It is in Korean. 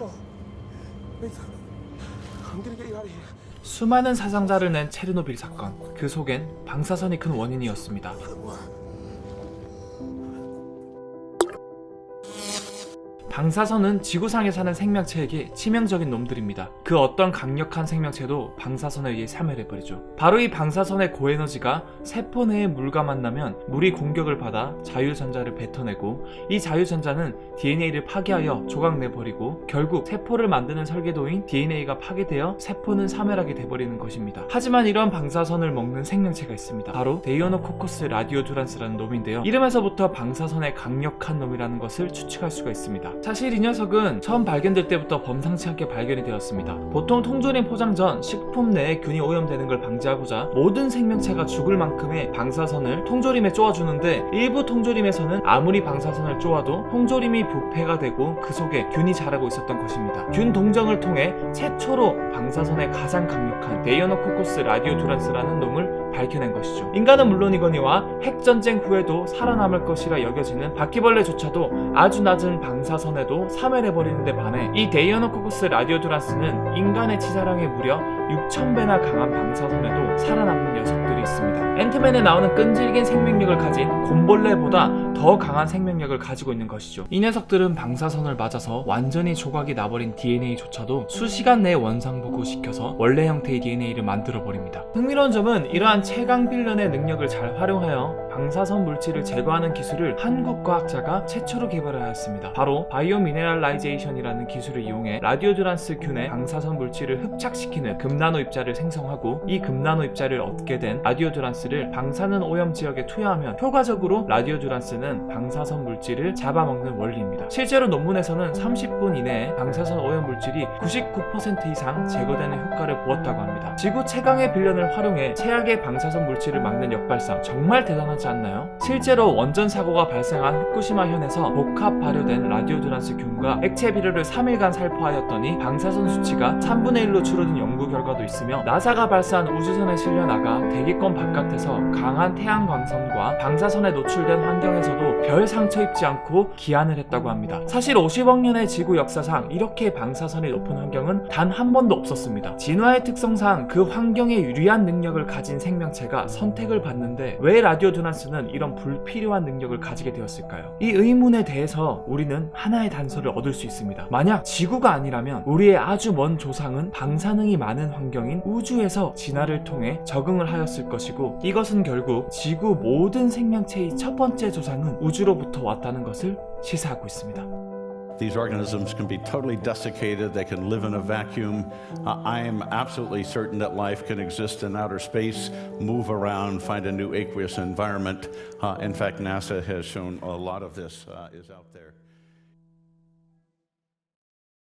Oh. Here. 수많은 사상자를 낸 체르노빌 사건. 그 속엔 방사선이 큰 원인이었습니다. 방사선은 지구상에 사는 생명체에게 치명적인 놈들입니다. 그 어떤 강력한 생명체도 방사선에 의해 사멸해버리죠. 바로 이 방사선의 고에너지가 세포 내의 물과 만나면 물이 공격을 받아 자유전자를 뱉어내고 이 자유전자는 DNA를 파괴하여 조각내버리고 결국 세포를 만드는 설계도인 DNA가 파괴되어 세포는 사멸하게 돼버리는 것입니다. 하지만 이런 방사선을 먹는 생명체가 있습니다. 바로 데이오노코코스 라디오두란스라는 놈인데요. 이름에서부터 방사선의 강력한 놈이라는 것을 추측할 수가 있습니다. 사실 이 녀석은 처음 발견될 때부터 범상치 않게 발견이 되었습니다. 보통 통조림 포장 전 식품 내에 균이 오염되는 걸 방지하고자 모든 생명체가 죽을 만큼의 방사선을 통조림에 쪼아주는데 일부 통조림에서는 아무리 방사선을 쪼아도 통조림이 부패가 되고 그 속에 균이 자라고 있었던 것입니다. 균 동정을 통해 최초로 방사선의 가장 강력한 데이오노코코스 라디오두란스라는 놈을 밝혀낸 것이죠. 인간은 물론이거니와 핵전쟁 후에도 살아남을 것이라 여겨지는 바퀴벌레조차도 아주 낮은 방사선에도 사멸해버리는 데 반해 이 데이오노코코스 라디오두란스는 인간의 치사량에 무려 6,000배나 강한 방사선에도 살아남는 녀석들이 있습니다. 앤트맨에 나오는 끈질긴 생명력을 가진 곰벌레보다 더 강한 생명력을 가지고 있는 것이죠. 이 녀석들은 방사선을 맞아서 완전히 조각이 나버린 DNA조차도 수시간 내에 원상복구 시켜서 원래 형태의 DNA를 만들어버립니다. 흥미로운 점은 이러한 최강 빌런의 능력을 잘 활용하여 방사선 물질을 제거하는 기술을 한국 과학자가 최초로 개발하였습니다. 바로 바이오 미네랄라이제이션이라는 기술을 이용해 라디오드란스 균의 방사선 물질을 흡착시키는 금나노 입자를 생성하고 이 금나노 입자를 얻게 된 라디오드란스를 방사능 오염 지역에 투여하면 효과적으로 라디오드란스는 방사선 물질을 잡아먹는 원리입니다. 실제로 논문에서는 30분 이내에 방사선 오염 물질이 99% 이상 제거되는 효과를 보았다고 합니다. 지구 최강의 빌런을 활용해 최악의 방사선 물질을 막는 역발상 정말 대단 하지 않나요? 실제로 원전 사고가 발생한 후쿠시마 현에서 복합 발효된 라디오드란스 균과 액체 비료를 3일간 살포하였더니 방사선 수치가 3분의 1로 줄어든 연구 결과도 있으며 나사가 발사한 우주선에 실려 나가 대기권 바깥에서 강한 태양 광선과 방사선에 노출된 환경에서도 별 상처 입지 않고 기한을 했다고 합니다. 사실 50억 년의 지구 역사상 이렇게 방사선이 높은 환경은 단 한 번도 없었습니다. 진화의 특성상 그 환경에 유리한 능력을 가진 생명체가 선택을 받는데 왜 라디오드란 스는 이런 불필요한 능력을 가지게 되었을까요? 이 의문에 대해서 우리는 하나의 단서를 얻을 수 있습니다. 만약 지구가 아니라면 우리의 아주 먼 조상은 방사능이 많은 환경인 우주에서 진화를 통해 적응을 하였을 것이고 이것은 결국 지구 모든 생명체의 첫 번째 조상은 우주로부터 왔다는 것을 시사하고 있습니다. These organisms can be totally desiccated, they can live in a vacuum. Uh, I am absolutely certain that life can exist in outer space, move around, find a new aqueous environment. Uh, in fact, NASA has shown a lot of this uh, is out there.